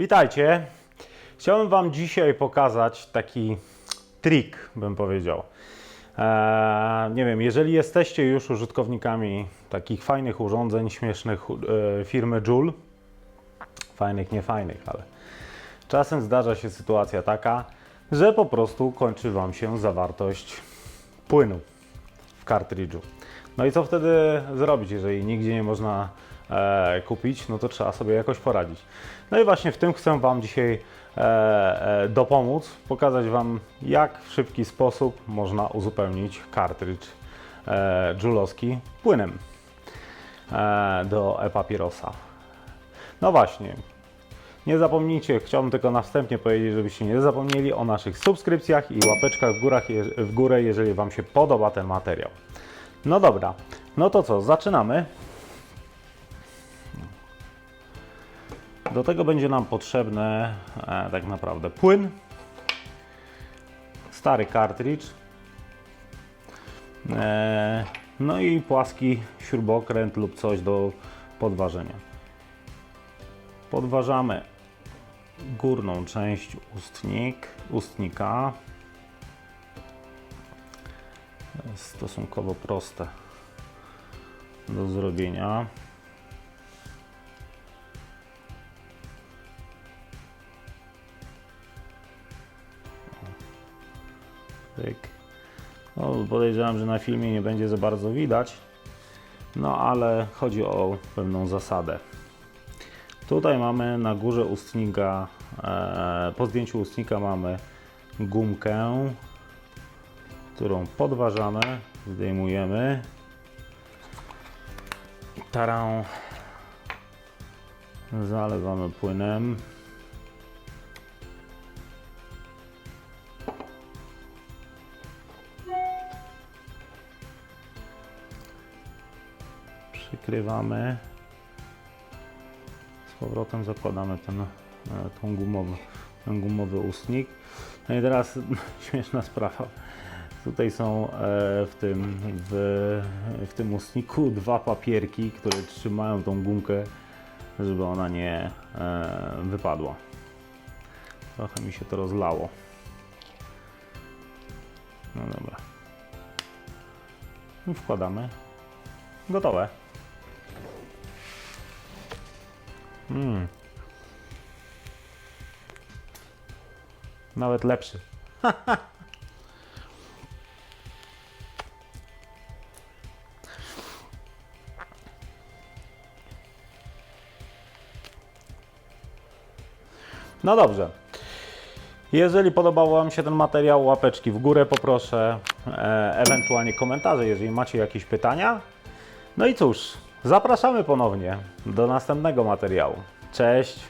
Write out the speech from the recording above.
Witajcie. Chciałbym Wam dzisiaj pokazać taki trik, bym powiedział. Eee, nie wiem, jeżeli jesteście już użytkownikami takich fajnych urządzeń, śmiesznych e, firmy Joule, fajnych, niefajnych, ale czasem zdarza się sytuacja taka, że po prostu kończy Wam się zawartość płynu kartridżu. No i co wtedy zrobić, jeżeli nigdzie nie można e, kupić, no to trzeba sobie jakoś poradzić. No i właśnie w tym chcę Wam dzisiaj e, e, dopomóc, pokazać Wam jak w szybki sposób można uzupełnić kartridż e, dżulowski płynem e, do e-papierosa. No właśnie, nie zapomnijcie, chciałbym tylko na wstępie powiedzieć, żebyście nie zapomnieli o naszych subskrypcjach i łapeczkach w, górach, w górę, jeżeli Wam się podoba ten materiał. No dobra, no to co, zaczynamy. Do tego będzie nam potrzebny e, tak naprawdę płyn, stary kartridż, e, no i płaski śrubokręt lub coś do podważenia. Podważamy górną część ustnik, ustnika. Stosunkowo proste do zrobienia. No, podejrzewam, że na filmie nie będzie za bardzo widać, no ale chodzi o pewną zasadę. Tutaj mamy na górze ustnika, e, po zdjęciu ustnika mamy gumkę, którą podważamy, zdejmujemy. Tarą zalewamy płynem. Przykrywamy. Powrotem zakładamy ten, e, tą gumowy, ten gumowy ustnik. No i teraz śmieszna sprawa. Tutaj są e, w tym, w, w tym ustniku dwa papierki, które trzymają tą gumkę, żeby ona nie e, wypadła. Trochę mi się to rozlało. No dobra. Wkładamy. Gotowe. Mm. Nawet lepszy. No dobrze. Jeżeli podobał Wam się ten materiał, łapeczki w górę poproszę, e, ewentualnie komentarze, jeżeli macie jakieś pytania. No i cóż, zapraszamy ponownie do następnego materiału. Cześć!